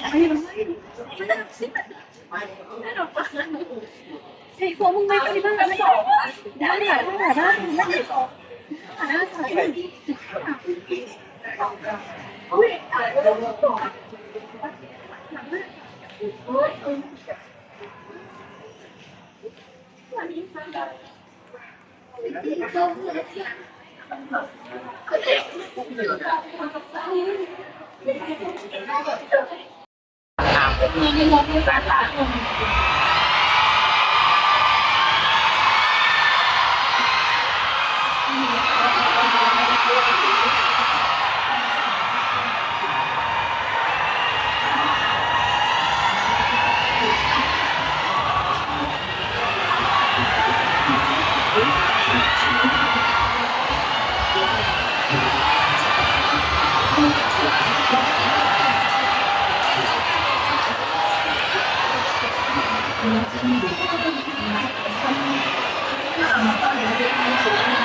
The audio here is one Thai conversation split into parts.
ไอ้พวกมึงไม่ไปบ้างไม่ได้ได้ได้ได้ได้ได้สองค่ะได้ 你那个没法打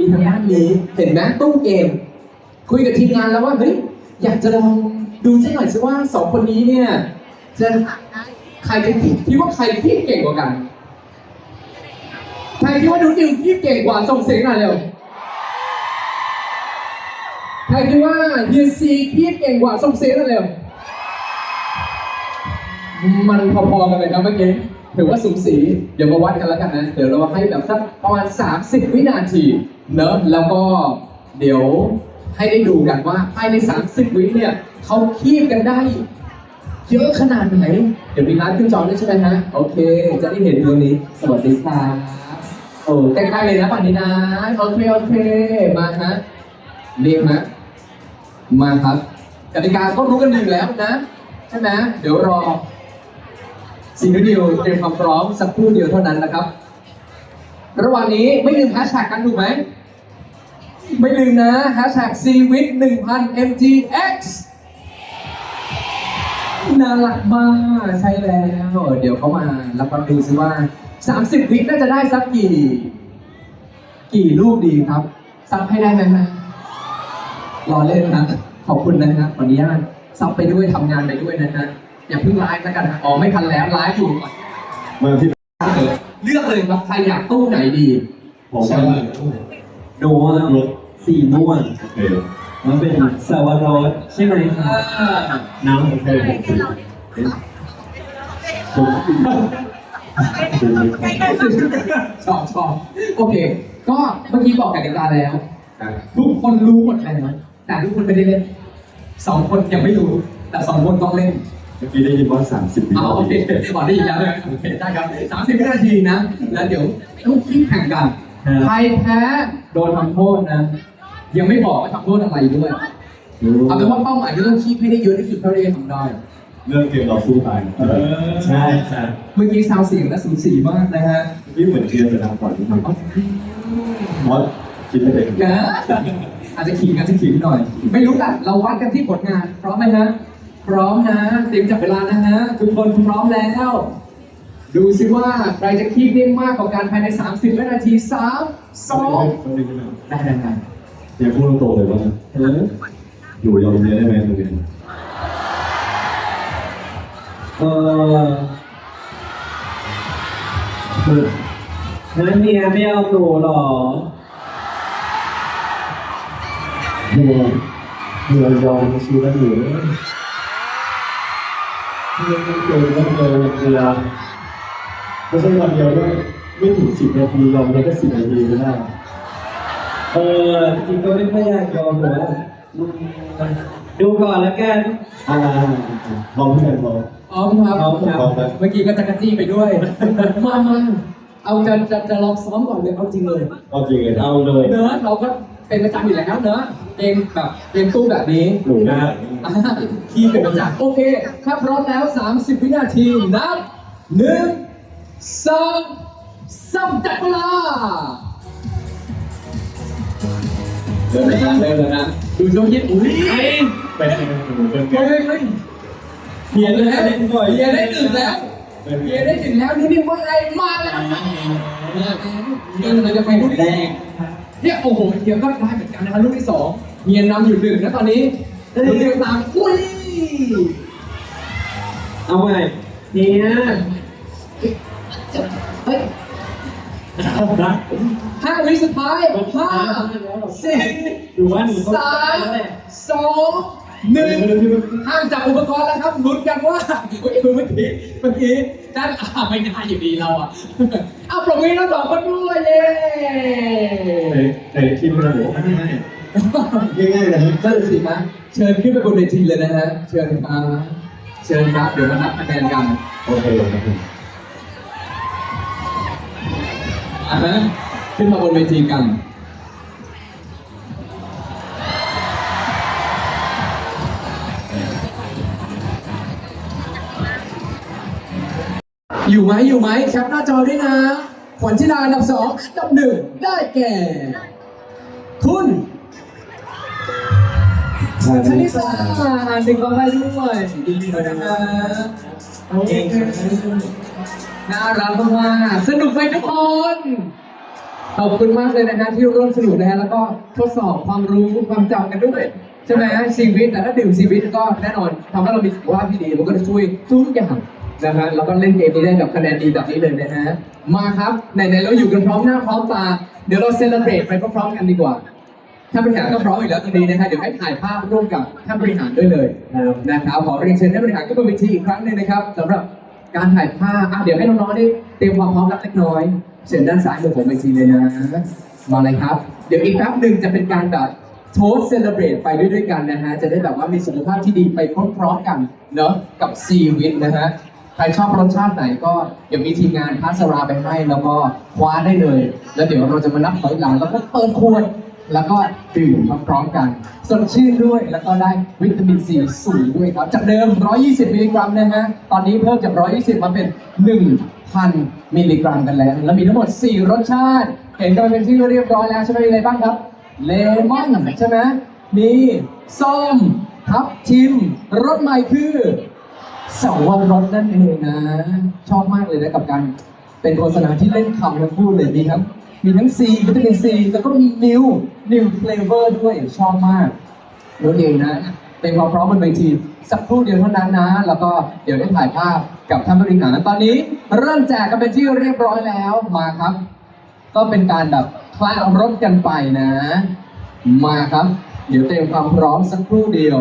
มีทางด้านนี้เห็นไหมตู้เกม คุยกับทีมงานแล้วว่าเฮ้ยอยากจะลองดูสักหน่อยสิว่าสองคนนี้เนี่ยจะใครจะคิดคิดว่าใครคิดเก่งกว่ากัน ใครคิดว่าดูดิวคิดเก่งกว่าส่งเสียงหน่อยเร็วใครคิดว่าเฮียซีคิดเก่งกว่าส่งเสียงหน่อยเร็วมันพอๆกันเลยนะเมื่อกี้ ถือว่าสูสีเดี๋ยวมาวัดกันแล้วกันนะเดี๋ยวเราให้แบบสักประมาณ 30 วินาทีเนอะแล้วก็เดี๋ยวให้ได้ดูกันว่าภายใน 30 วิเนี่ยเขาคีบกันได้เยอะขนาดไหน เดี๋ยวมีร้านขึ้นจอด้วยใช่ไหมฮะ โอเค จะได้เห็นตรงนี้ สวัสดีครับโอ้ใกล้ๆเลยนะฝั่งนี้นะ โอเค โอเค มาฮะเรียกนะมาครับกติกาก็รู้กันดีแล้วนะ ใช่ไหมเดี๋ยวรอ สิ่งที่ดิวเตรียมความพร้อมสักครู่เดียวเท่านั้นนะครับ ระหว่างนี้ไม่ลืมแฮชแท็กกันถูกไหม ไม่ลืมนะแฮชแท็ก c w i t 1000 mtx น่ารักมากใช่แล้ว เดี๋ยวเขามาแล้วก็ดูซิว่า 30 วิน่าจะได้สักกี่ กี่ลูกดีครับ ซับให้ได้ไหมฮะรอเล่นนะ ขอบคุณนะครับขออนุญาตซับไปด้วยทำงานไปด้วยนะฮะ อย่าเพิ่งไลฟ์แล้วกันนะอ๋อไม่ทันแล้วไลฟ์อยู่ก่อนมาที่เลือกเลยครับใครอยากตู้ไหนดีผมว่าหนูอะรถสีม่วงโอเคมันเป็นสวรสใช่ไหมครับน้ำโอเคผมสีผมสีสีชอบชอบโอเค ก็เมื่อกี้บอกกติกาแล้ว ทุกคนรู้หมดแล้วแต่ทุกคนไม่ได้เล่นสองคนยังไม่รู้ แต่สองคนต้องเล่น เมื่อกี้ได้ยินว่าสามสิบวิเอาโอเคก่อนได้ยินแล้วเลยโอเคได้ครับสามสิบวินาทีนะ แล้วเดี๋ยวต้องคิดแข่งกัน ใครแพ้โดนทำโทษนะ ยังไม่บอกว่าทำโทษอะไรด้วย เอาเป็นว่าเป้าหมายคือต้องคีบให้ได้เยอะที่สุดเท่าที่จะทำได้ เรื่องเกมเราสู้ตายใช่ใช่เมื่อกี้ซาวเสียงและสูสีมากนะฮะพี่เหมือนเรียนไปทางก่อนนิดนึงมอสคิดไม่ได้นะอาจจะขิงอาจจะขิงหน่อย ไม่รู้แต่เราวัดกันที่ผลงานพร้อมไหมฮะ พร้อมนะเตรียมจับเวลานะฮะทุกคนพร้อมแล้ว ดูสิว่าใครจะคีบได้มากกว่ากันภายใน 30วินาที3 2คนนึงใช่ไหมได้ได้ได้อย่าพูดตรงๆเลยว่าเอออยู่ยอมเรียนได้ไหมตรงนี้เอองั้นเมียไม่เอาหนูหรอเฮียเฮียยอมชีวิตอยู่ เฮียไม่เจอต้องเจอเฮียไม่ใช่วันเดียวด้วยไม่ถึงสิบนาทียอมได้แค่สิบนาทีก็ได้เออจริงๆก็ไม่ค่อยอยากยอมหรอกอืมดูก่อนแล้วกันอ่าลองเพื่อนลองพร้อมครับพร้อมครับพร้อมครับ เมื่อกี้ก็จะกระจี้ไปด้วย มามาเอาจะจะจะลองซ้อมก่อนเลยเอาจริงเลย เอาจริงเลยนะเอาเลย เนอะเราก็เป็นประจำอยู่แล้วเนอะ เกมแบบเกมตู้แบบนี้หนูนะอ่าที่เป็นประจักษ์โอเค ถ้าพร้อมแล้ว 30 วินาทีนับหนึ่งสองสามจับเวลาเริ่มแล้วนะเริ่มแล้วนะดูโจยินอุ้ยเป็นยังไหนูเป็นเฮ้ยเฮ้ยเฮียได้แล้วเฮียได้หนึ่งแล้วเฮียได้หนึ่งแล้วนี่นี่ว่าไงมาแล้วเดินเลยจะไปลูกที่สองเนี่ยโอ้โหเฮียก็ได้เหมือนกันนะครับลูกที่สอง เฮียนำอยู่หนึ่งนะตอนนี้เฮียตามอุ้ยเอาใหม่เนี่ยเฮ้ยห้าวิสุดท้ายห้าสี่ดูว่าหนูต้องสามแล้วแหละสองหนึ่งห้ามจับอุปกรณ์แล้วครับลุ้นกันว่าเฮ้ยเมื่อกี้เมื่อกี้ด้านอ่าไม่ได้อยู่ดีเราอะเอาปรบมือทั้งสองคนด้วยเย้ในในทีมเราบอกว่า ง่ายง่ายๆนะนั่นสินะเชิญขึ้นไปบนเวทีเลยนะฮะ เชิญครับเชิญครับ เดี๋ยวมานับคะแนนกัน โอเคครับผมอะฮะขึ้นมาบนเวทีกัน อยู่ไหมอยู่ไหมแคปหน้าจอด้วยนะ ขวัญชิดาอันดับสองอันดับหนึ่งได้แก่ คุณ ชนิสาอ่านถึงก็ให้ด้วยดีเลยนะโอเคน่ารักมากสนุกไหมทุกคน ขอบคุณมากเลยนะฮะที่ร่วมสนุกนะฮะแล้วก็ทดสอบความรู้ความจำกันด้วยใช่ไหมฮะชีวิตแต่ถ้าดื่มชีวิตก็แน่นอนทำให้เรามีสุขภาพที่ดีมันก็จะช่วยทุกอย่างนะฮะแล้วก็เล่นเกมนี้ได้แบบคะแนนดีแบบนี้เลยนะฮะมาครับไหนๆเราอยู่กันพร้อมหน้าพร้อมตาเดี๋ยวเราเซเลบรตไปพร้อมๆกันดีกว่า ท่านบริหารก็พร้อมอยู่แล้วตรงนี้นะฮะเดี๋ยวให้ถ่ายภาพร่วมกับท่านบริหารด้วยเลยนะครับขอเรียนเชิญท่านบริหารขึ้นบนเวทีอีกครั้งหนึ่งนะครับสำหรับการถ่ายภาพอะเดี๋ยวให้น้องๆได้เตรียมความพร้อมรับเล็กน้อยเชิญด้านซ้ายมือผมเวทีเลยนะมาเลยครับ เดี๋ยวอีกแป๊บหนึ่งจะเป็นการแบบโทสเซเลบรตไปด้วยด้วยกันนะฮะจะได้แบบว่ามีสุขภาพที่ดีไปพร้อมๆกันเนาะกับซีวิตนะฮะใครชอบรสชาติไหนก็เดี๋ยวมีทีมงานพาสราไปให้แล้วก็คว้าได้เลย แล้วเดี๋ยวเราจะมานับถอยหลังแล้วก็เปิดขวด แล้วก็ดื่มพร้อมๆกันสดชื่นด้วยแล้วก็ได้วิตามินซีสูงด้วยครับ จากเดิม 120 มิลลิกรัมนะฮะ ตอนนี้เพิ่มจาก 120 มาเป็น 1,000 มิลลิกรัมกันแล้ว แล้วมีทั้งหมด 4 รสชาติ เห็นกันเป็นที่เรียบร้อยแล้วใช่ไหมมีอะไรบ้างครับ เลมอนใช่ไหมมีส้มทับทิมรสใหม่คือสาวรสนั่นเองนะ ชอบมากเลยนะกับการเป็นโฆษณาที่เล่นคำทั้งคู่เลยมีทั้ง มีทั้งซีวิตามินซีแล้วก็มีนิวนิวเฟลเวอร์ด้วยชอบมากนั่นเองนะเป็นความพร้อมบนเวทีสักครู่เดียวเท่านั้นนะ แล้วก็เดี๋ยวได้ถ่ายภาพกับท่านบริหารตอนนี้ เริ่มแจกกันเป็นที่เรียบร้อยแล้วมาครับ ก็เป็นการแบบคลารถกันไปนะ มาครับ เดี๋ยวเตรียมความพร้อมสักครู่เดียว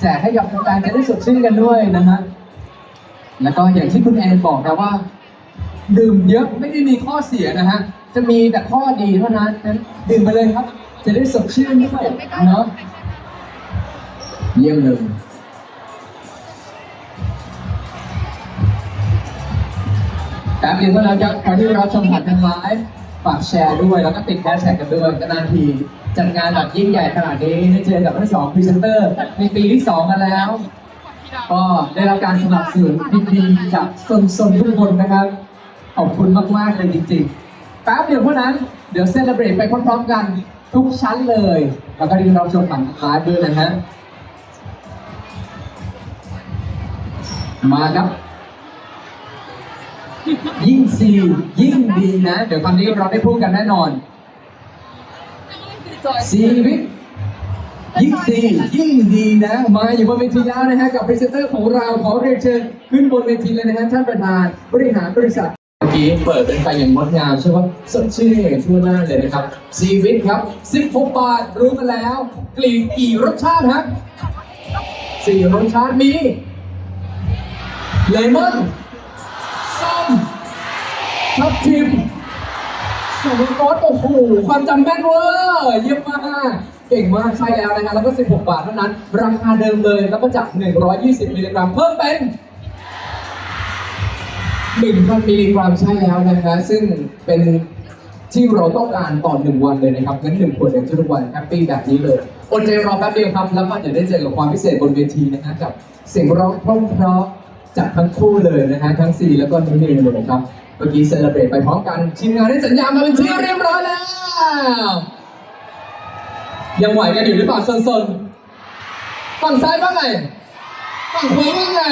แจกให้กับแฟนๆจะได้สดชื่นกันด้วยนะฮะแล้วก็อย่างที่คุณแอนบอกนะว่า ดื่มเยอะไม่ได้มีข้อเสียนะฮะ จะมีแต่ข้อดีเท่านั้นนั้นดื่มไปเลยครับ จะได้สดชื่นด้วยเนาะเยี่ยมเลยแป๊บเดียวเท่านั้นครับใครที่รับชมผ่านทางไลฟ์ฝากแชร์ด้วยแล้วก็ติดแฮชแท็กกันด้วยนานทีจัดงานแบบยิ่งใหญ่ขนาดนี้ได้เจอกับทั้งสองพรีเซนเตอร์ในปีที่สองกันแล้ว ก็ได้รับการสนับสนุนดีๆจากสนๆทุกคนนะครับ ขอบคุณมากๆเลยจริงๆ แป๊บเดียวเท่านั้น เดี๋ยวเซเลบรตไปพร้อมๆกันทุกชั้นเลย แล้วก็ที่เราชมผ่านคลาสด้วยนะฮะ มาครับ ยิ่งซียิ่งดีนะ เดี๋ยวคำนี้เราได้พูดกันแน่นอน ชีวิตยิ่งดียิ่งดีนะ มาอยู่บนเวทีแล้วนะฮะ กับพรีเซนเตอร์ของเราขอเรียนเชิญขึ้นบนเวทีเลยนะฮะท่านประธานบริหารบริษัท กี้เปิดเป็นไปอย่างงดงามใช่ไหมสดชื่นเห็นทั่วหน้าเลยนะครับ ชีวิตครับ 16 บาทรู้กันแล้ว กลิ่นกี่รสชาติฮะสี่รสชาติมีเลมอนส้มทับทิมสมรสโอ้โหความจำแม่นเวอร์เยี่ยมมากเก่งมากใช่แล้วนะฮะแล้วก็ 16 บาทเท่านั้น ราคาเดิมเลยแล้วก็จาก 120 มิลลิกรัมเพิ่มเป็น 1,000มิลลิกรัมใช่แล้วนะฮะซึ่งเป็นที่เราต้องการต่อหนึ่งวันเลยนะครับงั้นหนึ่งขวดหนึ่งทุกวันแฮปปี้แบบนี้เลยอดใจรอแป๊บเดียวครับแล้วก็เดี๋ยวได้เจอกับความพิเศษบนเวทีนะฮะกับเสียงร้องเพราะๆจากทั้งคู่เลยนะฮะทั้งซีแล้วก็น้งเมย์เลยนะครับเมื่อกี้เซเลบรตไปพร้อมกันทีมงานได้สัญญามาเป็นที่เรียบร้อยแล้วยังไหวกันอยู่หรือเปล่าซนๆฝั่งซ้ายว่าไงฝั่งขวาว่าไง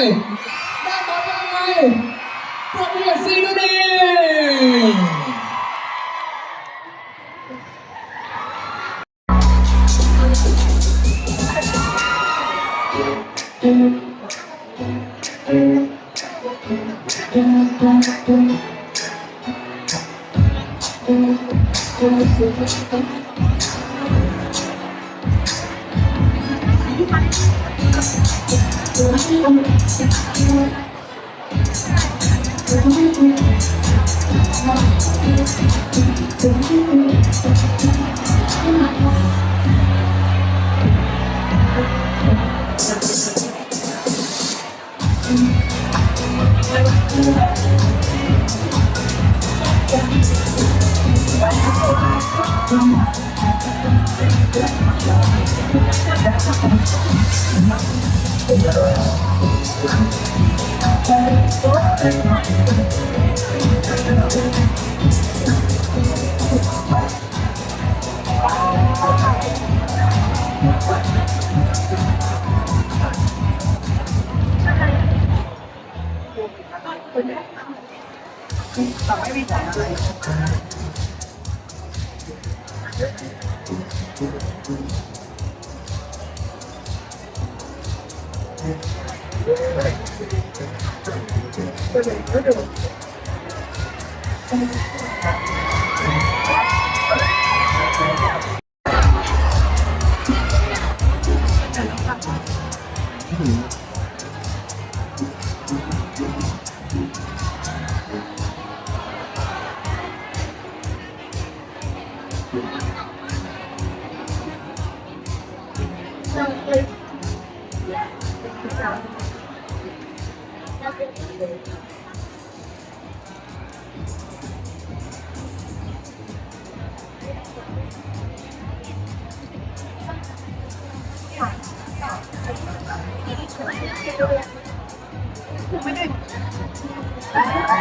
ด้านบนว่าไง việc gì nữa đi Thank you. ปรบมือ กั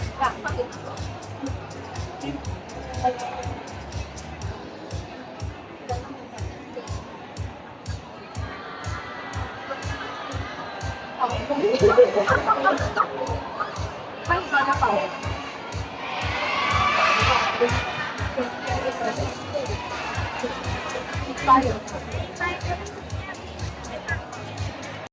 ดูดีไป